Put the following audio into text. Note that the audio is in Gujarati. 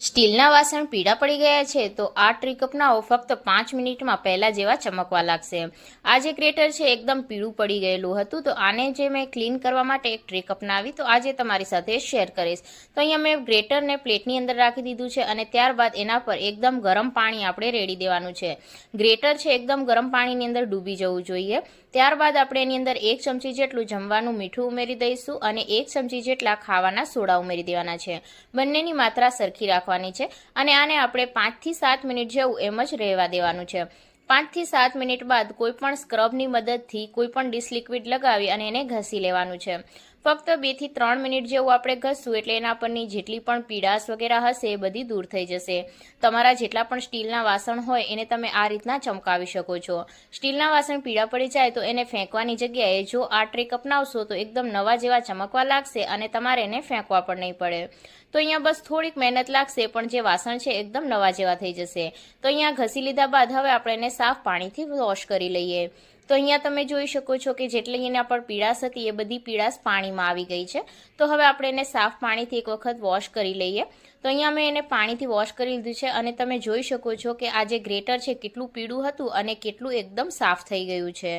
સ્ટીલના વાસણ પીળા પડી ગયા છે, તો આ ટ્રીક અપનાવો ફક્ત પાંચ મિનિટમાં પહેલાં જેવા ચમકવા લાગશે. આ જે ગ્રેટર છે, એકદમ પીળું પડી ગયેલું હતું, તો આને જે મેં ક્લીન કરવા માટે એક ટ્રીક અપનાવી તો આજે તમારી સાથે શેર કરીશ. તો અહીંયા મેં ગ્રેટરને પ્લેટની અંદર રાખી દીધું છે, અને ત્યારબાદ એના પર એકદમ ગરમ પાણી આપણે રેડી દેવાનું છે. ગ્રેટર છે, એકદમ ગરમ પાણીની અંદર ડૂબી જવું જોઈએ. ત્યારબાદ આપણે એની અંદર એક ચમચી જેટલું જમવાનું મીઠું ઉમેરી દઈશું, અને એક ચમચી જેટલા ખાવાના સોડા ઉમેરી દેવાના છે. બંનેની માત્રા સરખી રાખવાની છે અને આને આપણે પાંચથી સાત મિનિટ જેવું એમ જ રહેવા દેવાનું છે. પાંચથી સાત મિનિટ બાદ કોઈપણ સ્ક્રબની મદદથી કોઈપણ ડિસલિક્વિડ લગાવી અને એને ઘસી લેવાનું છે. ફક્ત બેથી ત્રણ મિનિટ જેવું આપણે ઘસશું એટલે એના પરની જેટલી પણ પીડાશ વગેરે હશે એ બધી દૂર થઈ જશે. તમારા જેટલા પણ સ્ટીલના વાસણ હોય એને તમે આ રીતના ચમકાવી શકો છો. સ્ટીલના વાસણ પીળા પડી જાય તો એને ફેંકવાની જગ્યાએ જો આ ટ્રીક અપનાવશો તો એકદમ નવા જેવા ચમકવા લાગશે અને તમારે એને ફેંકવા પણ નહીં પડે. તો અહીંયા બસ થોડીક મહેનત લાગશે પણ જે વાસણ છે એકદમ નવા જેવા થઈ જશે. તો અહીંયા ઘસી લીધા બાદ હવે આપણે એને સાફ પાણીથી વોશ કરી લઈએ. તો અહીંયા તમે જોઈ શકો છો કે જેટલી એના પર પીળાશ હતી, એ બધી પીળાશ પાણીમાં આવી ગઈ છે. તો હવે આપણે એને સાફ પાણીથી એક વખત વોશ કરી લઈએ. તો અહીંયા મેં એને પાણીથી વોશ કરી લીધું છે અને તમે જોઈ શકો છો કે આ જે ગ્રેટર છે, કેટલું પીળું હતું અને કેટલું એકદમ સાફ થઈ ગયું છે.